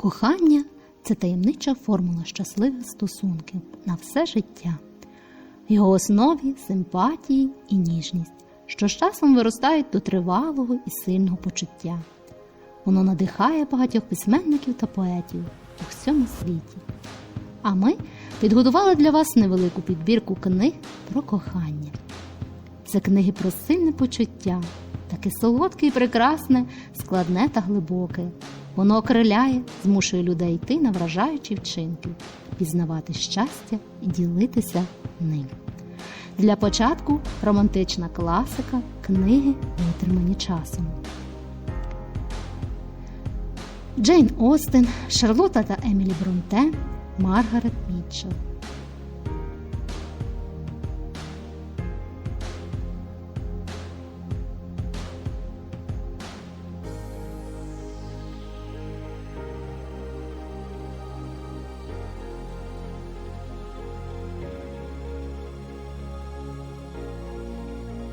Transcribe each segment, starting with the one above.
Кохання це таємнича формула щасливих стосунків на все життя. В його основі симпатії і ніжність, що з часом виростають до тривалого і сильного почуття. Воно надихає багатьох письменників та поетів у всьому світі. А ми підготували для вас невелику підбірку книг про кохання. Це книги про сильне почуття, таке солодке і прекрасне, складне та глибоке. Воно окриляє, змушує людей йти на вражаючі вчинки, пізнавати щастя і ділитися ним. Для початку романтична класика, книги, витримані часом. Джейн Остен, Шарлота та Емілі Бронте, Маргарет Мітчелл.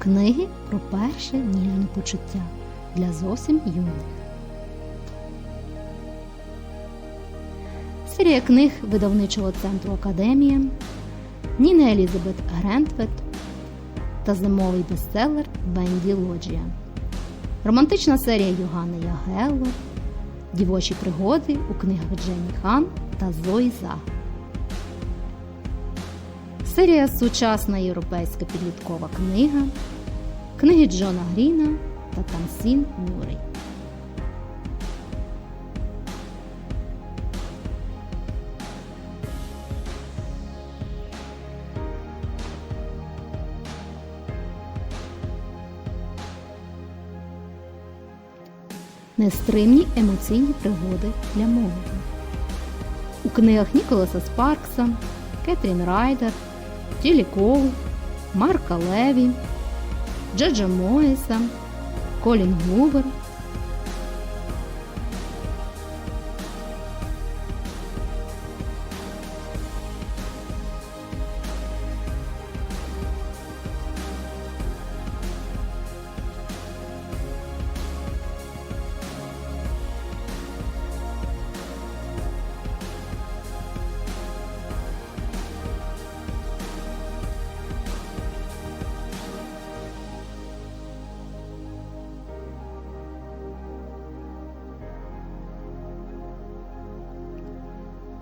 Книги про перше ніжне почуття для зовсім юних. Серія книг видавничого центру Академія Ніни Елізабет Грентвет та зимовий бестселер Венді Лоджія. Романтична серія Йоганна Ягелло, Дівочі пригоди у книгах Дженні Хан та Зої Заг. Серія Сучасна європейська підліткова книга, книги Джона Гріна та Тамсін Мюррей. Нестримні емоційні пригоди для молоді. У книгах Ніколаса Спаркса, Кетрін Райдер, Тілі Коул, Марка Леві, Джеджа Моеса, Колін Гувер.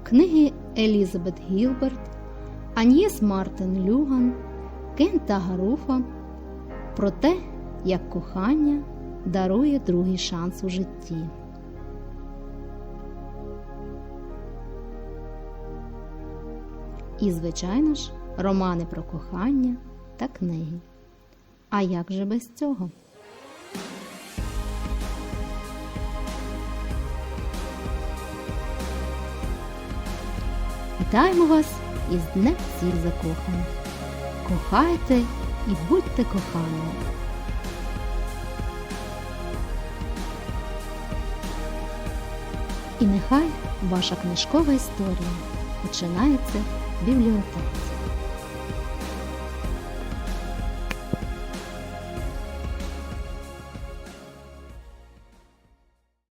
Книги Елізабет Гілберт, Аньєс Мартин Люган, Кента Гаруфа про те, як кохання дарує другий шанс у житті. І, звичайно ж, романи про кохання та книги. А як же без цього? Вітаємо вас із Днем всіх закоханих. Кохайте і будьте коханими. І нехай ваша книжкова історія починається в бібліотеці.